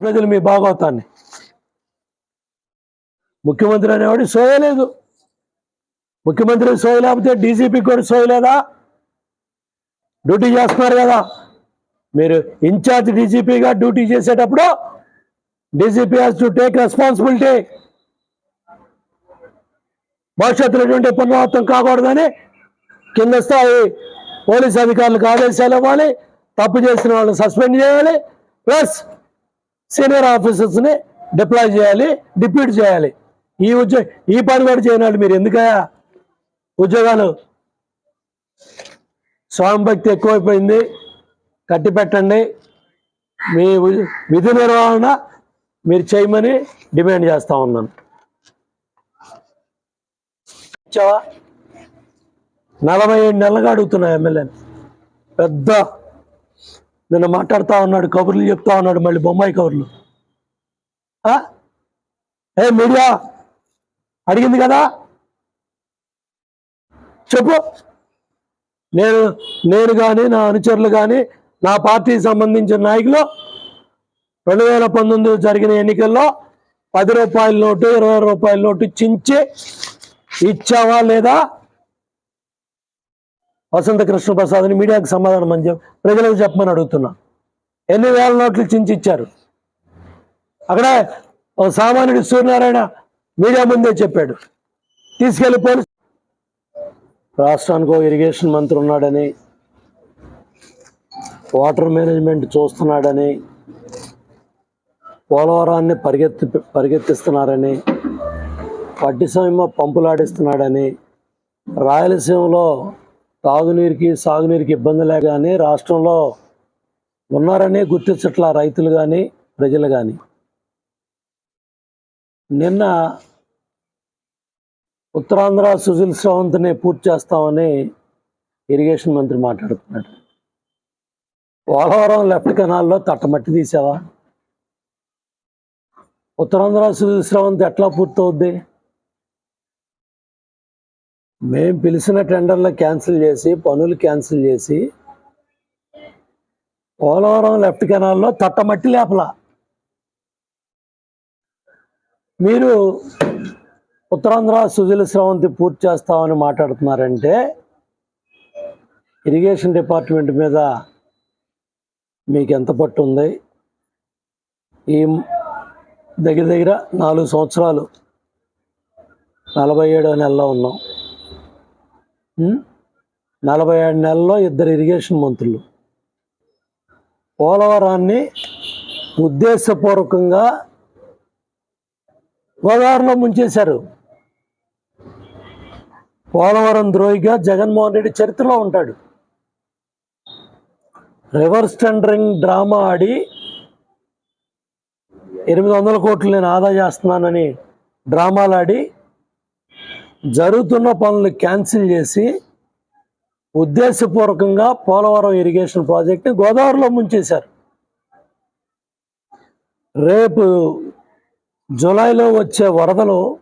ప్రజలు మీ భాగవతాన్ని. ముఖ్యమంత్రి అనేవాడు సోయలేదు. ముఖ్యమంత్రి సోయ లేకపోతే డీజీపీ కూడా సోయలేదా? డ్యూటీ చేస్తున్నారు కదా. మీరు ఇన్ఛార్జ్ డీజీపీగా డ్యూటీ చేసేటప్పుడు DGP has to take responsibility భవిష్యత్తులో ఎటువంటి పునరావృతం కాకూడదని కింద స్థాయి పోలీస్ అధికారులకు ఆదేశాలు ఇవ్వాలి. తప్పు చేసిన వాళ్ళని సస్పెండ్ చేయాలి. ప్లస్ సీనియర్ ఆఫీసర్స్ని డిప్లాయ్ చేయాలి డిప్యూట్ చేయాలి. ఈ ఉద్యోగ ఈ పని కూడా చేయనాడు మీరు. ఎందుకయా ఉద్యోగాలు. స్వామి భక్తి ఎక్కువైపోయింది. కట్టి పెట్టండి. మీ వి- విధి నిర్వహణ మీరు చేయమని డిమాండ్ చేస్తా ఉన్నాను. నలభై ఏడు నెలలుగా అడుగుతున్నా ఎమ్మెల్యేని. పెద్ద నిన్న మాట్లాడుతా ఉన్నాడు కబుర్లు చెప్తా ఉన్నాడు మళ్ళీ బొమ్మాయి కబుర్లు. ఆ? ఏ మీడియా? అడిగింది కదా? చెప్పు. నేను నేను కానీ నా అనుచరులు కానీ నా పార్టీకి సంబంధించిన నాయకులు రెండు వేల పంతొమ్మిది జరిగిన ఎన్నికల్లో పది రూపాయల నోటు ఇరవై రూపాయల నోటు చించి ఇచ్చావా లేదా? వసంత కృష్ణప్రసాద్ అని మీడియాకు సమాధానం అని ప్రజలకు చెప్పమని అడుగుతున్నా. ఎన్ని వేల నోట్లు చించిచ్చారు? అక్కడ సామాన్యుడు సూర్యనారాయణ మీడియా ముందే చెప్పాడు. తీసుకెళ్ళి పోలీస్ రాష్ట్రానికి ఇరిగేషన్ మంత్రి ఉన్నాడని వాటర్ మేనేజ్మెంట్ చూస్తున్నాడని పోలవరాన్ని పరిగెత్తి పరిగెత్తిస్తున్నారని పట్టిసీమ పంపులాడిస్తున్నాడని రాయలసీమలో తాగునీరుకి సాగునీరుకి ఇబ్బంది కానీ రాష్ట్రంలో ఉన్నారనే గుర్తించట్ల రైతులు కానీ ప్రజలు కానీ నిన్న ఉత్తరాంధ్ర సుజిల్ శ్రవంత్ని పూర్తి చేస్తామని ఇరిగేషన్ మంత్రి మాట్లాడుతున్నాడు. పోలవరం లెఫ్ట్ కెనాల్లో తట్టమట్టి తీసావా? ఉత్తరాంధ్ర సుజిల్ శ్రవంత్ ఎట్లా పూర్తవుద్ది? మేము పిలిచిన టెండర్లు క్యాన్సిల్ చేసి పనులు క్యాన్సిల్ చేసి పోలవరం లెఫ్ట్ కెనాల్లో తట్టమట్టి లేపల. మీరు ఉత్తరాంధ్ర సుజల స్రవంతి పూర్తి చేస్తామని మాట్లాడుతున్నారంటే ఇరిగేషన్ డిపార్ట్మెంట్ మీద మీకు ఎంత పట్టు ఉంది? ఈ దగ్గర దగ్గర నాలుగు సంవత్సరాలు నలభై ఏడో నెలలో ఉన్నాం. నలభై ఏడు నెలల్లో ఇద్దరు ఇరిగేషన్ మంత్రులు. పోలవరాన్ని ఉద్దేశపూర్వకంగా గోదావరిలో ముంచేశారు. పోలవరం ద్రోహిగా జగన్మోహన్ రెడ్డి చరిత్రలో ఉంటాడు. రివర్స్ టెండరింగ్ డ్రామా ఆడి ఎనిమిది వందల కోట్లు నేను ఆదా చేస్తున్నానని డ్రామాలు ఆడి జరుగుతున్న పనులు క్యాన్సిల్ చేసి ఉద్దేశపూర్వకంగా పోలవరం ఇరిగేషన్ ప్రాజెక్ట్ని గోదావరిలో ముంచేశారు. రేపు జూలైలో వచ్చే వరదలు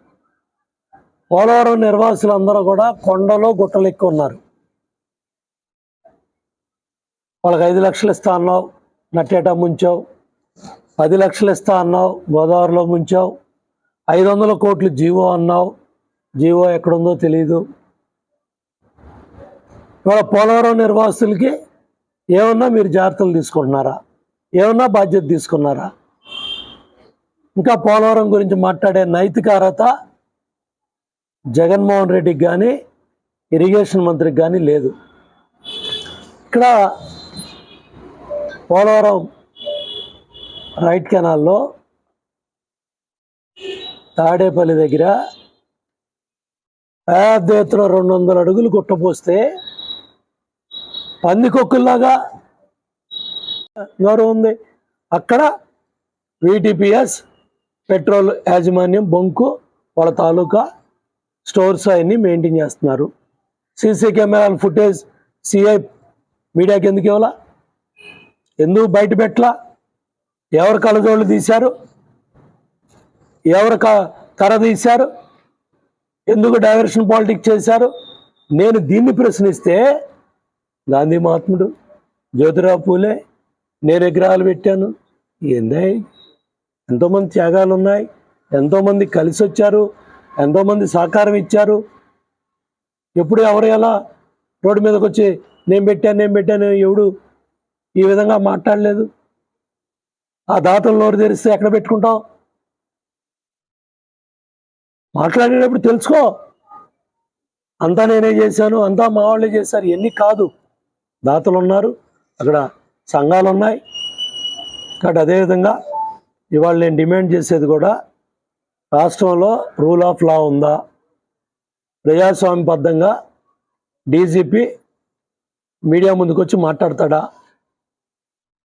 పోలవరం నిర్వాసులందరూ కూడా కొండలో గుట్టలు ఎక్కువ ఉన్నారు వాళ్ళకి ఐదు లక్షలు ఇస్తా అన్నావు నట్టేట ముంచావు. పది లక్షలు ఇస్తా అన్నావు గోదావరిలో ముంచావు. ఐదు వందల కోట్లు జీవో అన్నావు. జీవో ఎక్కడుందో తెలియదు ఇవాళ పోలవరం నిర్వాసులకి ఏమన్నా మీరు జాగ్రత్తలు తీసుకుంటున్నారా? ఏమన్నా బాధ్యత తీసుకున్నారా? ఇంకా పోలవరం గురించి మాట్లాడే నైతిక అర్హత జగన్మోహన్ రెడ్డికి కానీ ఇరిగేషన్ మంత్రికి కానీ లేదు. ఇక్కడ పోలవరం రైట్ కెనాల్లో తాడేపల్లి దగ్గర పెద్ద ఎత్తున రెండు వందల అడుగులు కుట్టపోస్తే పందికొక్కుల్లాగా ఎవరు ఉంది? అక్కడ విటిపిఎస్ పెట్రోల్ యాజమాన్యం బొంకు వాళ్ళ తాలూకా స్టోర్స్ అవన్నీ మెయింటైన్ చేస్తున్నారు. సీసీ కెమెరాల ఫుటేజ్ సిఐ మీడియాకి ఎందుకు ఇవ్వాలా? ఎందుకు బయట పెట్టలా? ఎవరు కలజోళ్ళు తీశారు? ఎవరు క కర తీశారు? ఎందుకు డైవర్షన్ పాలిటిక్స్ చేశారు? నేను దీన్ని ప్రశ్నిస్తే గాంధీ మహాత్ముడు జ్యోతిరావు పూలే నేను విగ్రహాలు పెట్టాను. ఏందే? ఎంతోమంది త్యాగాలు ఉన్నాయి ఎంతోమంది కలిసి వచ్చారు ఎంతోమంది సహకారం ఇచ్చారు. ఎప్పుడు ఎవరు ఎలా రోడ్డు మీదకి వచ్చి నేను పెట్టాను నేను పెట్టాను ఎవడు ఈ విధంగా మాట్లాడలేదు. ఆ దాతలు నోరు తెరిస్తే ఎక్కడ పెట్టుకుంటాం? మాట్లాడేటప్పుడు తెలుసుకో. అంతా నేనే చేశాను అంతా మా వాళ్ళే చేశారు ఎన్ని కాదు. దాతలు ఉన్నారు అక్కడ సంఘాలు ఉన్నాయి. కాబట్టి అదేవిధంగా ఇవాళ నేను డిమాండ్ చేసేది కూడా రాష్ట్రంలో రూల్ ఆఫ్ లా ఉందా? ప్రజాస్వామ్యబద్ధంగా డీజీపీ మీడియా ముందుకు వచ్చి మాట్లాడతాడా?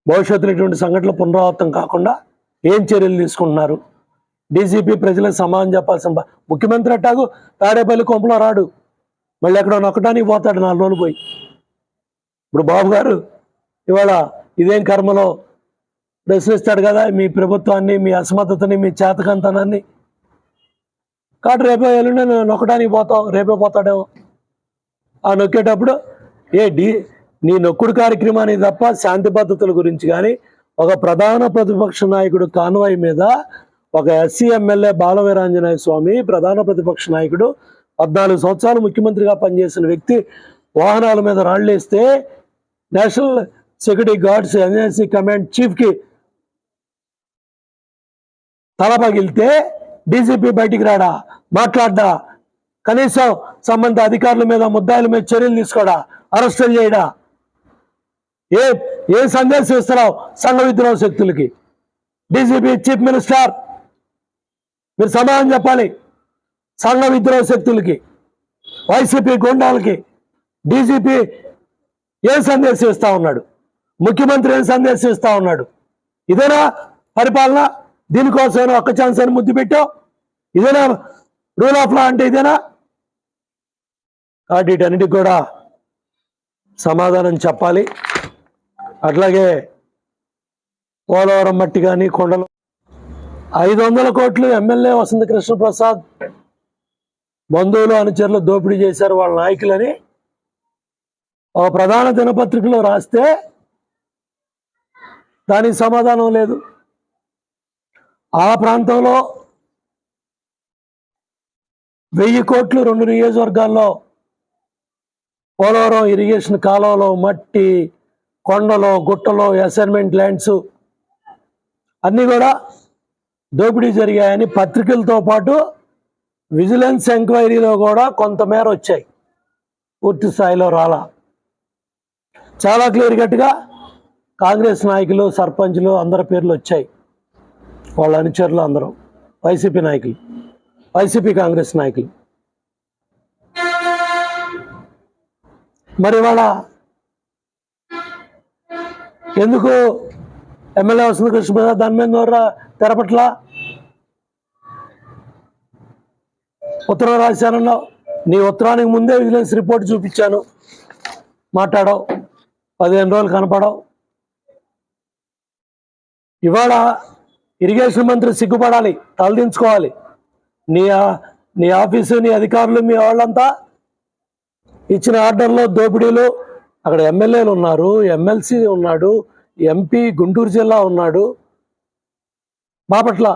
భవిష్యత్తులో ఇటువంటి సంఘటనలు పునరావృతం కాకుండా ఏం చర్యలు తీసుకుంటున్నారు? డీజీపీ ప్రజలకు సమాధానం చెప్పాల్సిన ముఖ్యమంత్రి అట్టాగు తాడేపల్లి కొంపలో రాడు. మళ్ళీ ఎక్కడో నొక్కడానికి పోతాడు నాలుగు రోజులు పోయి. ఇప్పుడు బాబు గారు ఇవాళ ఇదేం కర్మలో ప్రశ్నిస్తాడు కదా మీ ప్రభుత్వాన్ని మీ అసమర్థతని మీ చేతకంతనాన్ని. కాబట్టి రేపే ఎల్లుండి నొక్కడానికి పోతావు రేపే పోతాడేమో. ఆ నొక్కేటప్పుడు ఏ డి నీ నొక్కుడు కార్యక్రమానికి తప్ప శాంతి పద్ధతుల గురించి కానీ ఒక ప్రధాన ప్రతిపక్ష నాయకుడు కాన్వాయ్ మీద ఒక ఎస్సీ ఎమ్మెల్యే బాలవీరాంజనేయ స్వామి ప్రధాన ప్రతిపక్ష నాయకుడు పద్నాలుగు సంవత్సరాలు ముఖ్యమంత్రిగా పనిచేసిన వ్యక్తి వాహనాల మీద రాళ్ళేస్తే national security guards NSC command చీఫ్కి తల పగిలితే డీజీపీ బయటికి రాడా? మాట్లాడ్డా? కనీసం సంబంధిత అధికారుల మీద ముద్దాయిల మీద చర్యలు తీసుకోడా? అరెస్టులు చేయడా? ఏ ఏ సందేశం ఇస్తున్నావు సంఘ విద్రోహ శక్తులకి? డీజీపీ చీఫ్ మినిస్టర్ మీరు సమాధానం చెప్పాలి. సంఘ విద్రోహ శక్తులకి వైసీపీ గుండాలకి డీజీపీ ఏం సందేశం ఇస్తా ఉన్నాడు? ముఖ్యమంత్రి ఏం సందేశం ఇస్తా ఉన్నాడు? ఇదేనా పరిపాలన? దీనికోసమైనా ఒక్క ఛాన్స్ అని ముద్దు పెట్టావు? ఇదేనా రూల్ ఆఫ్ లా అంటే ఇదేనా? కాబట్టి వీటన్నిటికి కూడా సమాధానం చెప్పాలి. అట్లాగే పోలవరం మట్టి కానీ కొండలు ఐదు వందల కోట్లు ఎమ్మెల్యే వసంత కృష్ణప్రసాద్ బంధువులు అనుచరులు దోపిడీ చేశారు వాళ్ళ నాయకులని. ఒక ప్రధాన దినపత్రికలో రాస్తే దానికి సమాధానం లేదు. ఆ ప్రాంతంలో వెయ్యి కోట్లు రెండు నియోజకవర్గాల్లో పోలవరం ఇరిగేషన్ కాలువలో మట్టి కొండలో గుట్టలో అసైన్మెంట్ ల్యాండ్స్ అన్నీ కూడా దోపిడీ జరిగాయని పత్రికలతో పాటు విజిలెన్స్ ఎంక్వైరీలో కూడా కొంతమేర వచ్చాయి. పూర్తి స్థాయిలో రాలా. చాలా క్లియర్ కట్గా కాంగ్రెస్ నాయకులు సర్పంచ్లు అందరి పేర్లు వచ్చాయి. వాళ్ళ అనుచరులు అందరూ. వైసీపీ నాయకులు. వైసీపీ కాంగ్రెస్ నాయకులు. మరి ఇవాళ ఎందుకు ఎమ్మెల్యే వసంత కృష్ణ దాని మీద తెరపట్ల ఉత్తరం రాశానన్నావు నీ ఉత్తరానికి ముందే విజిలెన్స్ రిపోర్ట్ చూపించాను. మాట్లాడవు. పదిహేను రోజులు కనపడవు. ఇవాళ ఇరిగేషన్ మంత్రి సిగ్గుపడాలి తలదించుకోవాలి. నీ నీ ఆఫీసు నీ అధికారులు మీ వాళ్ళంతా ఇచ్చిన ఆర్డర్లో దోపిడీలు అక్కడ ఎమ్మెల్యేలు ఉన్నారు ఎమ్మెల్సీ ఉన్నాడు ఎంపీ గుంటూరు జిల్లా ఉన్నాడు. బాపట్ల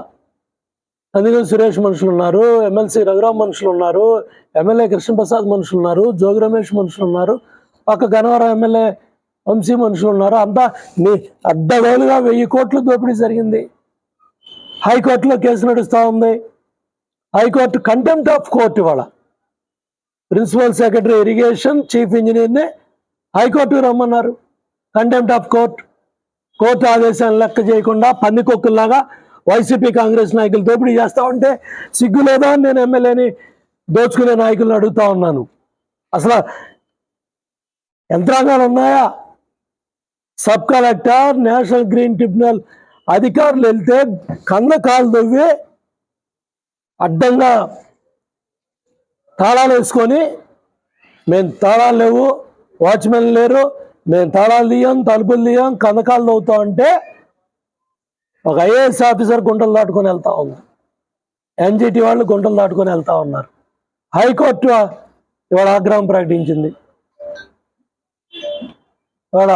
అందుకని సురేష్ మనుషులు ఉన్నారు ఎమ్మెల్సీ రఘురామ్ మనుషులు ఉన్నారు ఎమ్మెల్యే కృష్ణప్రసాద్ మనుషులు ఉన్నారు జోగి రమేష్ మనుషులు ఉన్నారు పక్క గన్నవరం ఎమ్మెల్యే వంశీ మనుషులు ఉన్నారు. అంతా నీ అడ్డవేలుగా వెయ్యి కోట్లు దోపిడీ జరిగింది. హైకోర్టులో కేసు నడుస్తూ ఉంది. High court contempt of court ఇవాళ. ప్రిన్సిపల్ సెక్రటరీ ఇరిగేషన్ చీఫ్ ఇంజనీర్ని హైకోర్టు రమ్మన్నారు. Contempt of court. కోర్టు ఆదేశాన్ని లెక్క చేయకుండా పందికొక్కుల్లాగా వైసీపీ కాంగ్రెస్ నాయకులు దోపిడీ చేస్తా ఉంటే సిగ్గు లేదా? అని నేను ఎమ్మెల్యేని దోచుకునే నాయకులను అడుగుతా ఉన్నాను. అసలు యంత్రాంగాలు ఉన్నాయా? Sub collector national green tribunal అధికారులు వెళ్తే కన్న కాలు దొవ్వి అడ్డంగా తాళాలు వేసుకొని మేము తాళాలు లేవు వాచ్మెన్ లేరు మేము తాళాలు తీయం తలుపులు తీయం కనకాలు తవ్వుతాం అంటే ఒక ఐఏఎస్ ఆఫీసర్ గుంటలు దాటుకొని వెళ్తా ఉంది ఎన్జిటి వాళ్ళు గుంటలు దాటుకొని వెళ్తా ఉన్నారు. హైకోర్టు ఇవాళ ఆగ్రహం ప్రకటించింది. ఇవాళ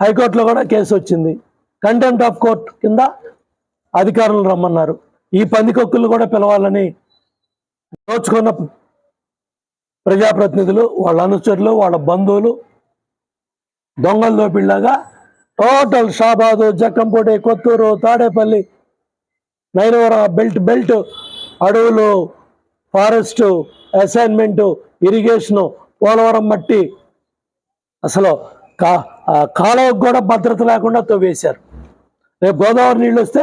హైకోర్టులో కూడా కేసు వచ్చింది. కంటెంప్ట్ ఆఫ్ కోర్ట్ కింద అధికారులు రమ్మన్నారు. ఈ పందికొక్కులు కూడా పిలవాలని దోచుకున్న ప్రజాప్రతినిధులు వాళ్ళ అనుచరులు వాళ్ళ బంధువులు దొంగల దోపిళ్ళగా total Shabad Jakkampudi Kothur Tadepalli Nainavaram belt belt అడవులు ఫారెస్ట్ అసైన్మెంట్ ఇరిగేషను పోలవరం మట్టి. అసలు కా ఆ కాలువకు కూడా భద్రత లేకుండా తవ్వేశారు. రేపు గోదావరి నీళ్ళు వస్తే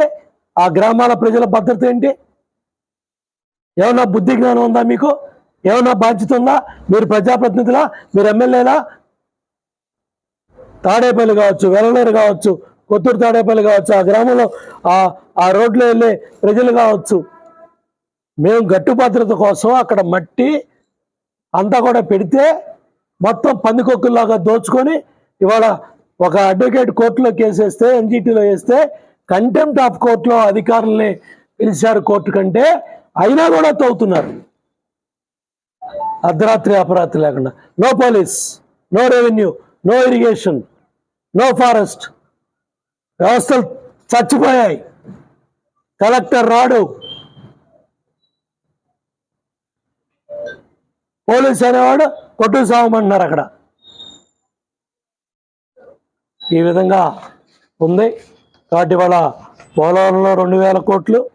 ఆ గ్రామాల ప్రజల భద్రత ఏంటి? ఏమన్నా బుద్ధి జ్ఞానం ఉందా మీకు? ఏమన్నా బాధ్యత ఉందా? మీరు ప్రజాప్రతినిధులా? మీరు ఎమ్మెల్యేలా? తాడేపల్లి కావచ్చు వెల్లనేరు కావచ్చు కొత్తూరు తాడేపల్లి కావచ్చు ఆ గ్రామంలో ఆ ఆ రోడ్లో వెళ్ళే ప్రజలు కావచ్చు. మేము గట్టు భద్రత కోసం అక్కడ మట్టి అంతా కూడా పెడితే మొత్తం పందికొక్కుల్లాగా దోచుకొని ఇవాళ ఒక అడ్వకేట్ కోర్టులో కేసేస్తే ఎన్జిటీలో వేస్తే కంటెంప్ట్ ఆఫ్ కోర్టులో అధికారుల్ని పిలిచారు కోర్టు కంటే అయినా కూడా తవ్వుతున్నారు. అర్ధరాత్రి అపరాత్రి లేకుండా. No police no revenue no irrigation. No forest. వ్యవస్థలు చచ్చిపోయాయి. కలెక్టర్ రాడు. పోలీస్ అనేవాడు కొట్టు సాగమంటున్నారు అక్కడ. ఈ విధంగా ఉంది. కాబట్టి ఇవాళ పోలవరంలో రెండు వేల కోట్లు.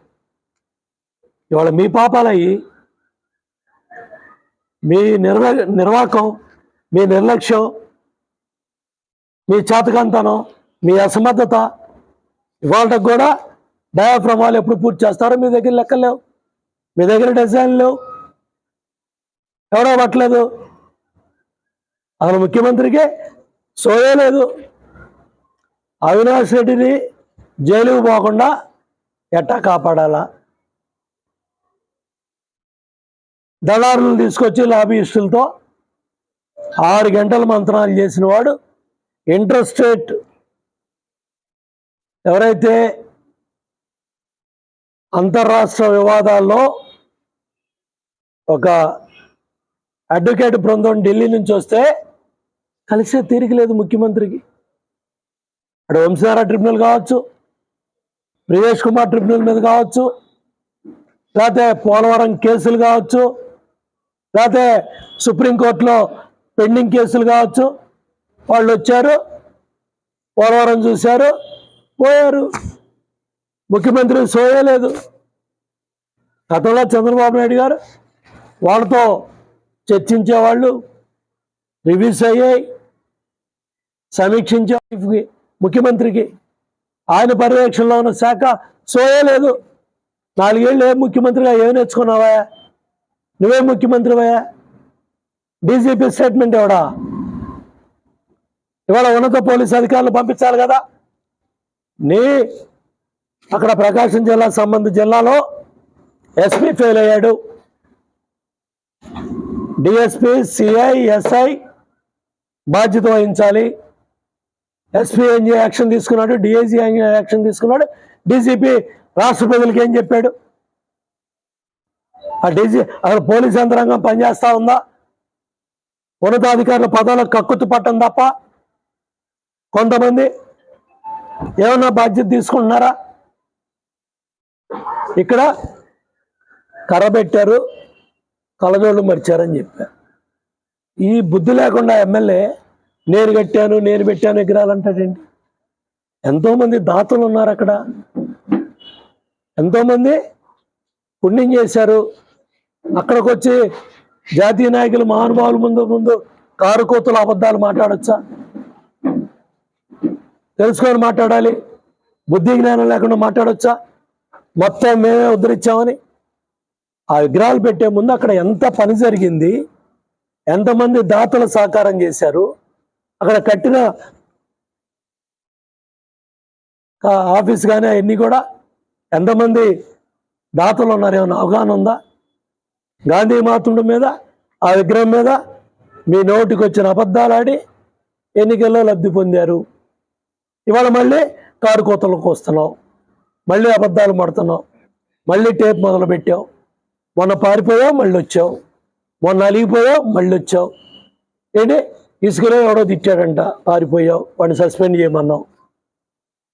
ఇవాళ మీ పాపాలయ్యి. మీ నిర్వ నిర్వాకం మీ నిర్లక్ష్యం మీ చేతకంతనం మీ అసమర్థత ఇవాళకు కూడా డయాఫ్రమాలు ఎప్పుడు పూర్తి చేస్తారో మీ దగ్గర లెక్కలు లేవు. మీ దగ్గర డిజైన్ లేవు. ఎవడో పట్టలేదు అసలు ముఖ్యమంత్రికి సోయే లేదు. అవినాష్ రెడ్డిని జైలుకు పోకుండా ఎట్టా కాపాడాలా? దళారులను తీసుకొచ్చి లాబీయిస్టులతో ఆరు గంటల మంత్రాలు చేసిన వాడు ఇంట్రెస్టేట్ ఎవరైతే అంతర్రాష్ట్ర వివాదాల్లో ఒక అడ్వకేట్ బృందం ఢిల్లీ నుంచి వస్తే కలిసే తీరిక లేదు ముఖ్యమంత్రికి. అటు వంశధార ట్రిబ్యునల్ కావచ్చు ప్రియేష్ కుమార్ ట్రిబ్యునల్ మీద కావచ్చు లేకపోతే పోలవరం కేసులు కావచ్చు లేకపోతే సుప్రీంకోర్టులో పెండింగ్ కేసులు కావచ్చు వాళ్ళు వచ్చారు పోలవరం చూశారు పోయారు. ముఖ్యమంత్రి సోయలేదు గతంలో చంద్రబాబు నాయుడు గారు వాళ్ళతో చర్చించేవాళ్ళు రివ్యూస్ అయ్యాయి సమీక్షించే ముఖ్యమంత్రికి. ఆయన పర్యవేక్షణలో ఉన్న శాఖ సోయలేదు నాలుగేళ్ళు ఏ ముఖ్యమంత్రిగా ఏం నేర్చుకున్నావా నువ్వే ముఖ్యమంత్రివయా డీజీపీ స్టేట్మెంట్ ఎవడా? ఇవాళ ఉన్నత పోలీస్ అధికారులు పంపించాలి కదా. నీ అక్కడ ప్రకాశం జిల్లా సంబంధ జిల్లాలో ఎస్పీ ఫెయిల్ అయ్యాడు. డిఎస్పి సిఐ ఎస్ఐ బాధ్యత వహించాలి. ఎస్పీ ఏం యాక్షన్ తీసుకున్నాడు డిఐజీ యాక్షన్ తీసుకున్నాడు డీజీపీ రాష్ట్ర ప్రజలకు ఏం చెప్పాడు? ఆ డీజీ అక్కడ పోలీస్ యంత్రాంగం పనిచేస్తా ఉందా? ఉన్నతాధికారుల పదవులకు కక్కుతు పట్టం తప్ప కొంతమంది ఏమన్నా బాధ్యత తీసుకుంటున్నారా? ఇక్కడ కర్ర పెట్టారు కలజోళ్ళు మరిచారని చెప్పారు ఈ బుద్ధి లేకుండా ఎమ్మెల్యే నేను కట్టాను నేను పెట్టాను విగ్రహాలు ఎంతోమంది దాతలు ఉన్నారు అక్కడ. ఎంతోమంది పుణ్యం చేశారు. అక్కడికి వచ్చి జాతీయ నాయకులు మహానుభావుల ముందు ముందు కారుకోతుల అబద్ధాలు మాట్లాడొచ్చా? తెలుసుకొని మాట్లాడాలి. బుద్ధి జ్ఞానం లేకుండా మాట్లాడొచ్చా? మొత్తం మేమే ఉద్ధరించామని. ఆ విగ్రహాలు పెట్టే ముందు అక్కడ ఎంత పని జరిగింది ఎంతమంది దాతలు సహకారం చేశారు అక్కడ కట్టిన ఆఫీస్ కానీ అవన్నీ కూడా ఎంతమంది దాతలు ఉన్నారు? ఏమైనా అవగాహన ఉందా? గాంధీ మహాత్ముడి మీద ఆ విగ్రహం మీద మీ నోటికి వచ్చిన అబద్ధాలు ఆడి ఎన్నికల్లో లబ్ధి పొందారు. ఇవాళ మళ్ళీ కారు కోతలకు వస్తున్నావు మళ్ళీ అబద్ధాలు పడుతున్నావు మళ్ళీ టేప్ మొదలు పెట్టావు మొన్న పారిపోయావు మళ్ళీ వచ్చావు మొన్న అలిగిపోయావు మళ్ళీ వచ్చావు ఏంటి? ఇసుకలో ఎవడో తిట్టాడంట పారిపోయావు వాడిని సస్పెండ్ చేయమన్నావు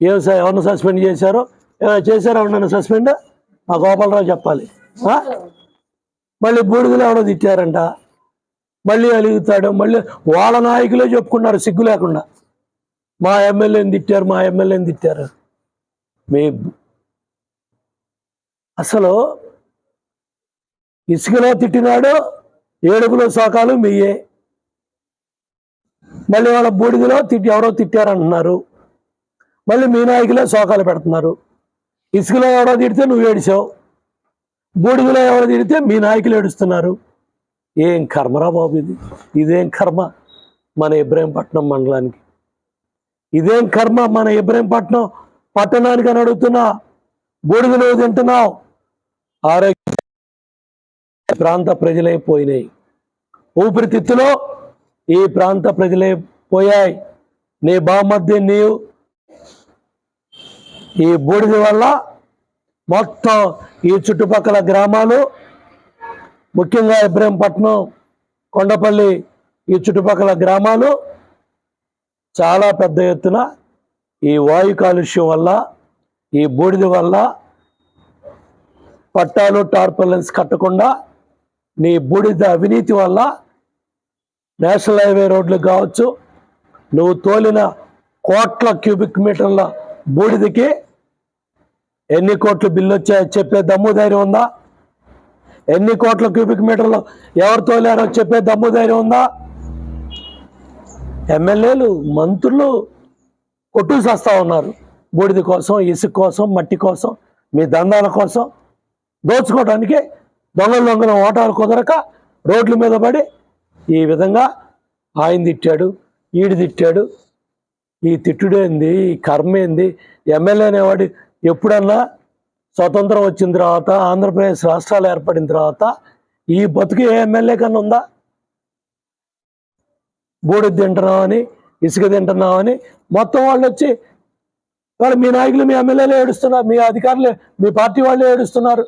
ఏం సార్ ఎవరిని సస్పెండ్ చేశారో? ఏమైనా చేశారా నన్ను సస్పెండ్? మా గోపాలరావు చెప్పాలి. మళ్ళీ బూడిదలో ఎవడో తిట్టారంట. మళ్ళీ అలుగుతాడు మళ్ళీ వాళ్ళ నాయకులే చెప్పుకున్నారు సిగ్గు లేకుండా. మా ఎమ్మెల్యేని తిట్టారు మా ఎమ్మెల్యేని తిట్టారు. మీ అసలు ఇసుకలో తిట్టినాడు ఏడుగులో శోకాలు మీయే. మళ్ళీ వాళ్ళ బూడిదలో తిట్టి ఎవరో తిట్టారంటున్నారు మళ్ళీ మీ నాయకులే శోకాలు పెడుతున్నారు. ఇసుకలో ఎవరో తిడితే నువ్వు ఏడిచావు బూడిదలో ఎవరో తిడితే మీ నాయకులు ఏడుస్తున్నారు. ఏం కర్మరా బాబు ఇది? ఇదేం కర్మ? మన ఇబ్రహీంపట్నం మండలానికి. ఇదేం కర్మ మన ఇబ్రహీంపట్నం పట్టణానికి అని అడుగుతున్నా? బూడిద నువ్వు తింటున్నావు. ఆరోగ్య ప్రాంత ప్రజలే పోయినాయి. ఊపిరితిత్తులో ఈ ప్రాంత ప్రజలే పోయాయి. నీ బామధ్య నీవు. ఈ బూడిద వల్ల మొత్తం ఈ చుట్టుపక్కల గ్రామాలు ముఖ్యంగా ఇబ్రహీంపట్నం కొండపల్లి ఈ చుట్టుపక్కల గ్రామాలు చాలా పెద్ద ఎత్తున ఈ వాయు కాలుష్యం వల్ల ఈ బూడిద వల్ల పట్టాలు టార్పలెన్స్ కట్టకుండా నీ బూడిద అవినీతి వల్ల నేషనల్ హైవే రోడ్లు కావచ్చు నువ్వు తోలిన కోట్ల క్యూబిక్ మీటర్ల బూడిదకి ఎన్ని కోట్లు బిల్లు వచ్చాయో చెప్పే దమ్ము ధైర్యం ఉందా? ఎన్ని కోట్ల క్యూబిక్ మీటర్లు ఎవరు తోలారో చెప్పే దమ్ము ధైర్యం ఉందా? ఎమ్మెల్యేలు మంత్రులు కొట్టు చేస్తా ఉన్నారు. బూడిద కోసం ఇసుక కోసం మట్టి కోసం మీ దందాల కోసం దోచుకోవడానికి దొంగలు దొంగల ఓటాలు కుదరక రోడ్ల మీద పడి ఈ విధంగా ఆయన తిట్టాడు ఈడు తిట్టాడు. ఈ తిట్టుడేంది ఈ కర్మ ఏంది? ఎమ్మెల్యే అనేవాడు ఎప్పుడన్నా స్వతంత్రం వచ్చిన తర్వాత ఆంధ్రప్రదేశ్ రాష్ట్రాలు ఏర్పడిన తర్వాత ఈ బతుకు ఏ ఎమ్మెల్యే కన్నా ఉందా? బూడిద తింటున్నామని ఇసుక తింటున్నామని మొత్తం వాళ్ళు వచ్చి వాళ్ళు మీ నాయకులు మీ ఎమ్మెల్యేలు ఏడుస్తున్నారు మీ అధికారులు మీ పార్టీ వాళ్ళు ఏడుస్తున్నారు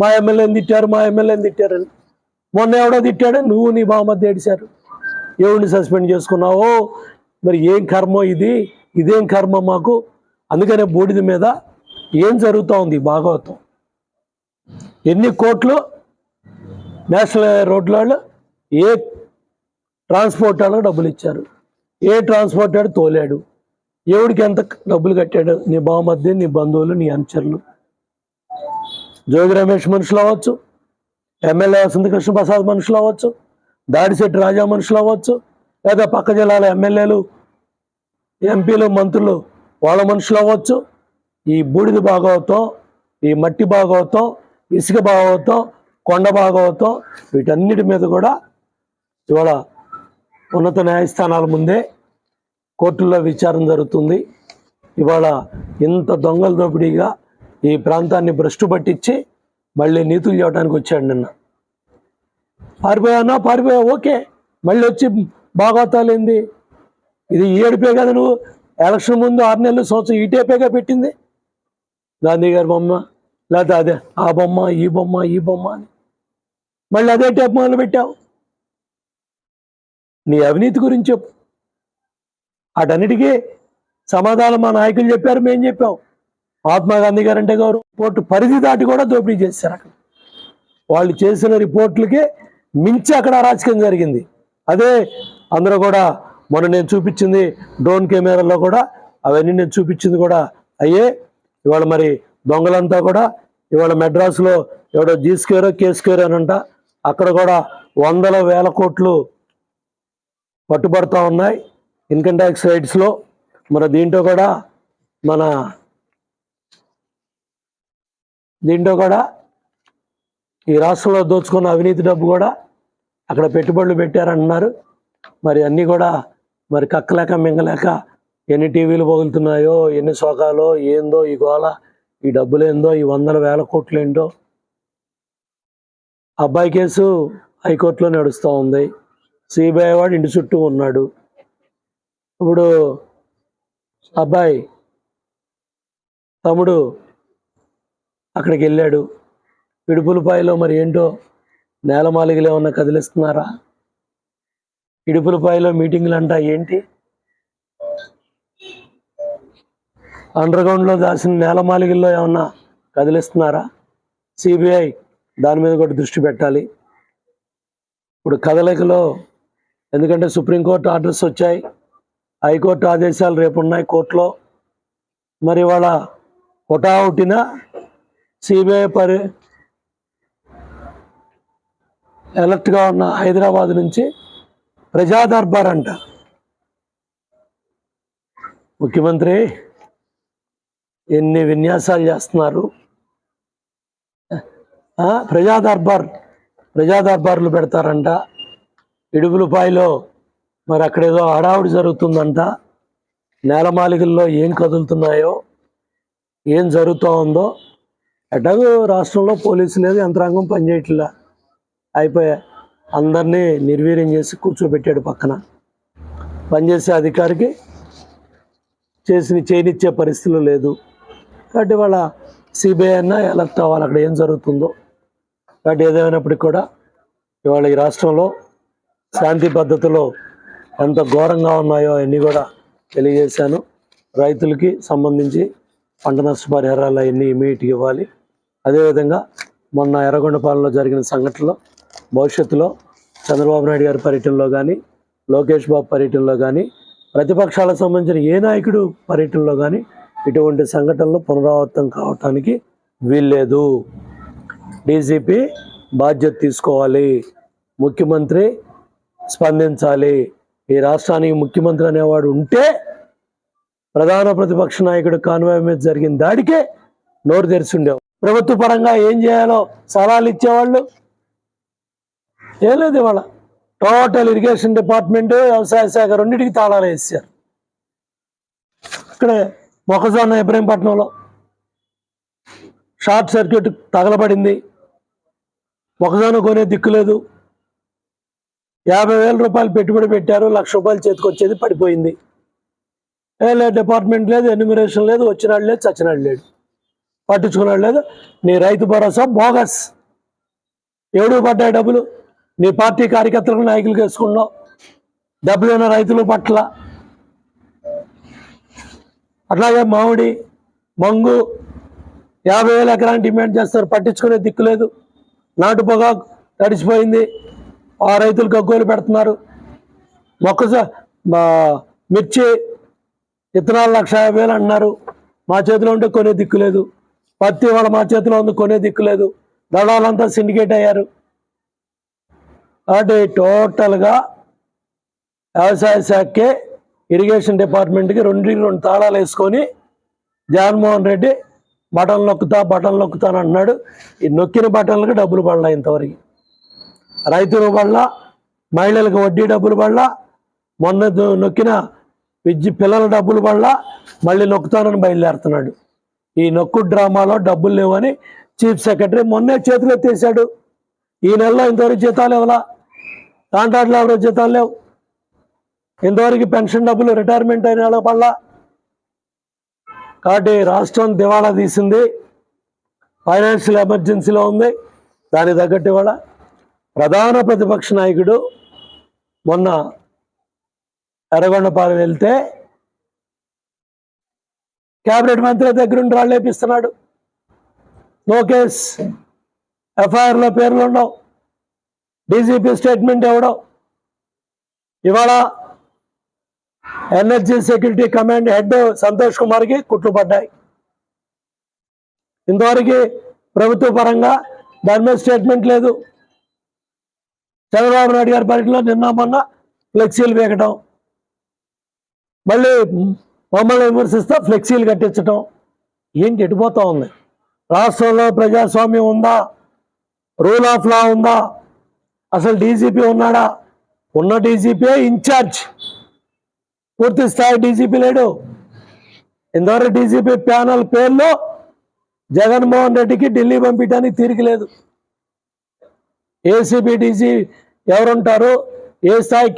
మా ఎమ్మెల్యేని తిట్టారు మా ఎమ్మెల్యేని తిట్టారని మొన్న ఎవడో తిట్టాడు నువ్వు నీ బామధ్య ఏడిశారు. ఎవరిని సస్పెండ్ చేసుకున్నావో? మరి ఏం కర్మ ఇది? ఇదేం కర్మ మాకు? అందుకనే బూడిద మీద ఏం జరుగుతూ ఉంది భాగవతం? ఎన్ని కోట్లు? నేషనల్ రోడ్ల వాళ్ళు ఏ ట్రాన్స్పోర్ట్ వాళ్ళకి డబ్బులు ఇచ్చారు. ఏ ట్రాన్స్పోర్ట్ వాడు తోలాడు. ఎవడికి ఎంత డబ్బులు కట్టాడు? నీ బామధ్య నీ బంధువులు నీ అనుచరులు. జోగి రమేష్ మనుషులు అవ్వచ్చు. ఎమ్మెల్యే వసంత కృష్ణప్రసాద్ మనుషులు అవ్వచ్చు. దాడిశెట్టి రాజా మనుషులు అవ్వచ్చు. లేదా పక్క జిల్లాల ఎమ్మెల్యేలు ఎంపీలు మంత్రులు వాళ్ళ మనుషులు అవ్వచ్చు. ఈ బూడిద భాగవతం ఈ మట్టి భాగవతం ఇసుక భాగవతం కొండ భాగవతం వీటన్నిటి మీద కూడా ఇవాళ ఉన్నత న్యాయస్థానాల ముందే కోర్టుల్లో విచారణ జరుగుతుంది. ఇవాళ ఇంత దొంగల దోపిడీగా ఈ ప్రాంతాన్ని భ్రష్టు పట్టించి మళ్ళీ నీతులు చేయడానికి వచ్చాడు నిన్న. పారిపోయానా పారిపోయా? ఓకే. మళ్ళీ వచ్చి బాగోతాలేంది ఇది ఈ ఏడుపే కదా నువ్వు? ఎలక్షన్ ముందు ఆరు నెలలు సంవత్సరం ఈ టేపేగా పెట్టింది. గాంధీ గారి బొమ్మ లేకపోతే అదే ఆ బొమ్మ ఈ బొమ్మ ఈ బొమ్మ అని. మళ్ళీ అదే టేప్ మొదలు పెట్టావు నీ అవినీతి గురించి చెప్పు. అటన్నిటికీ సమాధానం మా నాయకులు చెప్పారు మేము చెప్పాం. మహాత్మా గాంధీ గారు అంటే గారు రిపోర్టు పరిధి దాటి కూడా దోపిడీ చేశారు అక్కడ. వాళ్ళు చేసిన రిపోర్ట్లకే మించి అక్కడ అరాచకం జరిగింది. అదే అందరూ కూడా మొన్న నేను చూపించింది డ్రోన్ కెమెరాలో కూడా అవన్నీ నేను చూపించింది కూడా అయ్యే. ఇవాళ మరి దొంగలంతా కూడా ఇవాళ మెడ్రాస్లో ఎవడో జీ స్క్వేర్ కే అని అంట. అక్కడ కూడా వందల వేల కోట్లు పట్టుబడుతూ ఉన్నాయి. ఇన్కమ్ ట్యాక్స్ రైట్స్లో మన దీంట్లో కూడా మన దీంట్లో కూడా ఈ రాష్ట్రంలో దోచుకున్న అవినీతి డబ్బు కూడా అక్కడ పెట్టుబడులు పెట్టారంటున్నారు మరి అన్నీ కూడా మరి కక్కలేక మింగలేక ఎన్ని టీవీలు పగులుతున్నాయో ఎన్ని సోకాలో ఏందో ఈ గోళ ఈ డబ్బులేందో ఈ వందల వేల కోట్లు ఏంటో అబ్బాయి కేసు హైకోర్టులో నడుస్తూ ఉంది. సిబిఐ వాడు ఇంటి చుట్టూ ఉన్నాడు. ఇప్పుడు అబ్బాయి తమ్ముడు అక్కడికి వెళ్ళాడు. ఇడుపులపాయలో మరి ఏంటో నేలమాలిగలు ఏమన్నా కదిలిస్తున్నారా? ఇడుపులపాయలో మీటింగ్లు అంట ఏంటి? అండర్ గ్రౌండ్లో దాచిన నేలమాలికల్లో ఏమన్నా కదిలిస్తున్నారా? సిబిఐ దాని మీద కూడా దృష్టి పెట్టాలి. ఇప్పుడు కదలికలో ఎందుకంటే సుప్రీంకోర్టు ఆర్డర్స్ వచ్చాయి. హైకోర్టు ఆదేశాలు రేపు ఉన్నాయి కోర్టులో. మరి వాళ్ళ హుటాహుటిన సిబిఐ పరి అలర్ట్గా ఉన్న హైదరాబాద్ నుంచి ప్రజా దర్బార్ అంట. ముఖ్యమంత్రి ఎన్ని విన్యాసాలు చేస్తున్నారు? ప్రజాదర్బార్ ప్రజా దర్బార్ ప్రజా దర్బార్లు పెడతారంట. ఇడుగులపాయలో మరి అక్కడ ఏదో హడావుడి జరుగుతుందంట. నేలమాలికల్లో ఏం కదులుతున్నాయో ఏం జరుగుతూ ఉందో ఎటాగో రాష్ట్రంలో పోలీసు లేదు యంత్రాంగం పనిచేయట్లా. అయిపోయా. అందరినీ నిర్వీర్యం చేసి కూర్చోబెట్టాడు పక్కన. పనిచేసే అధికారికి చేసిన చేయనిచ్చే పరిస్థితులు లేదు. కాబట్టి వాళ్ళ సిబిఐ అన్న ఎలక్ట్ అవ్వాలి అక్కడ ఏం జరుగుతుందో. కాబట్టి ఏదేమైనప్పటికీ కూడా ఇవాళ ఈ రాష్ట్రంలో శాంతి పద్ధతిలో ఎంత ఘోరంగా ఉన్నాయో అన్నీ కూడా తెలియజేశాను. రైతులకి సంబంధించి పంట నష్టపరిహారాలు అవన్నీ ఇమీడియట్గా ఇవ్వాలి. అదేవిధంగా మొన్న ఎర్రగొండపాలెంలో జరిగిన సంఘటనలో భవిష్యత్తులో చంద్రబాబు నాయుడు గారి పర్యటనలో కానీ లోకేష్ బాబు పర్యటనలో కానీ ప్రతిపక్షాలకు సంబంధించిన ఏ నాయకుడు పర్యటనలో కానీ ఇటువంటి సంఘటనలు పునరావృతం కావటానికి వీల్లేదు. డీజీపీ బాధ్యత తీసుకోవాలి. ముఖ్యమంత్రి స్పందించాలి. ఈ రాష్ట్రానికి ముఖ్యమంత్రి అనేవాడు ఉంటే ప్రధాన ప్రతిపక్ష నాయకుడు కాన్వాయ్ మీద జరిగిన దాడికే నోరు తెరిచి ఉండేవాడు ప్రభుత్వ పరంగా ఏం చేయాలో సలహాలు ఇచ్చేవాళ్ళు ఏం లేదు ఇవాళ. టోటల్ ఇరిగేషన్ డిపార్ట్మెంట్ వ్యవసాయ శాఖ రెండింటికి తాళాలు వేసారు ఇక్కడ మొక్కజొన్న ఇబ్రహీంపట్నంలో షార్ట్ సర్క్యూట్ తగలబడింది. మొక్కజొన్న కొనే దిక్కు లేదు. యాభై వేల రూపాయలు పెట్టుబడి పెట్టారు లక్ష రూపాయలు చేతికి వచ్చేది పడిపోయింది. లేదు డిపార్ట్మెంట్ లేదు ఎన్యూమరేషన్ లేదు వచ్చినాడు లేదు చచ్చినాడు లేడు పట్టించుకున్నాడు లేదు నీ రైతు భరోసా బోగస్. ఎవడు పడ్డాయి డబ్బులు? నీ పార్టీ కార్యకర్తలకు నాయకులు వేసుకున్నావు. డబ్బులు ఉన్న రైతుల పట్ల. అట్లాగే మామిడి మంగు యాభై వేల ఎకరాన్ని డిమాండ్ చేస్తారు పట్టించుకునే దిక్కు లేదు. నాటు పొగాకు తడిచిపోయింది ఆ రైతులు గగ్గోలు పెడుతున్నారు. మొక్కజ మా మిర్చి విత్తనాలు లక్ష యాభై వేలు అంటున్నారు. మా చేతిలో ఉంటే కొనే దిక్కు లేదు. పత్తి వాళ్ళ మా చేతిలో ఉంది కొనే దిక్కు లేదు. దళాలంతా సిండికేట్ అయ్యారు. కాబట్టి టోటల్గా వ్యవసాయ శాఖకే ఇరిగేషన్ డిపార్ట్మెంట్కి రెండు రెండు తాళాలు వేసుకొని జగన్మోహన్ రెడ్డి బటన్ నొక్కుతా బటన్ నొక్కుతా అని అంటున్నాడు. ఈ నొక్కిన బటన్లకు డబ్బులు పడలే ఇంతవరకు. రైతులు వల్ల మహిళలకు వడ్డీ డబ్బులు వల్ల మొన్న నొక్కిన విద్య పిల్లల డబ్బులు వల్ల మళ్ళీ నొక్కుతానని బయలుదేరుతున్నాడు. ఈ నొక్కు డ్రామాలో డబ్బులు లేవని చీఫ్ సెక్రటరీ మొన్నే చేతులు ఎత్తేసాడు ఈ నెలలో ఇంతవరకు జీతాలు ఇవ్వాలా కాంట్రాక్ట్ లేబర్ జీతాలు లేవు? ఇంతవరకు పెన్షన్ డబ్బులు రిటైర్మెంట్ అయిన వాళ్ళ పడలా కాబట్టి రాష్ట్రం దివాళా తీసింది. ఫైనాన్షియల్ ఎమర్జెన్సీలో ఉంది. దానికి తగ్గట్టు ఇవాళ ప్రధాన ప్రతిపక్ష నాయకుడు మొన్న ఎర్రగొండపాలెం వెళ్తే కేబినెట్ మంత్రి దగ్గరుండి రాళ్ళు వేపిస్తున్నాడు నో కేస్ ఎఫ్ఐఆర్లో పేర్లు ఉండవు. డీజీపీ స్టేట్మెంట్ ఇవ్వడం ఇవాళ energy security command head Santosh కుమార్కి కుట్లు పడ్డాయి. ఇంతవరకు ప్రభుత్వ పరంగా దాని మీద స్టేట్మెంట్ లేదు. చంద్రబాబు నాయుడు గారి పర్యటనలో నిన్న మొన్న ఫ్లెక్సీలు వేయటం మళ్ళీ మమ్మల్ని విమర్శిస్తా ఫ్లెక్సీలు కట్టించటం. ఏంటి ఎటుపోతా ఉంది? రాష్ట్రంలో ప్రజాస్వామ్యం ఉందా? రూల్ ఆఫ్ లా ఉందా? అసలు డీజీపీ ఉన్నాడా? ఉన్న డీజీపీయే ఇన్ఛార్జ్ పూర్తి స్థాయి డీజీపీ లేడు. ఇంతవరకు డీజీపీ ప్యానల్ పేర్లో జగన్మోహన్ రెడ్డికి ఢిల్లీ పంపించడానికి తీరిక లేదు. ఏసీబీ డీజీ ఎవరుంటారు? ఏ స్థాయి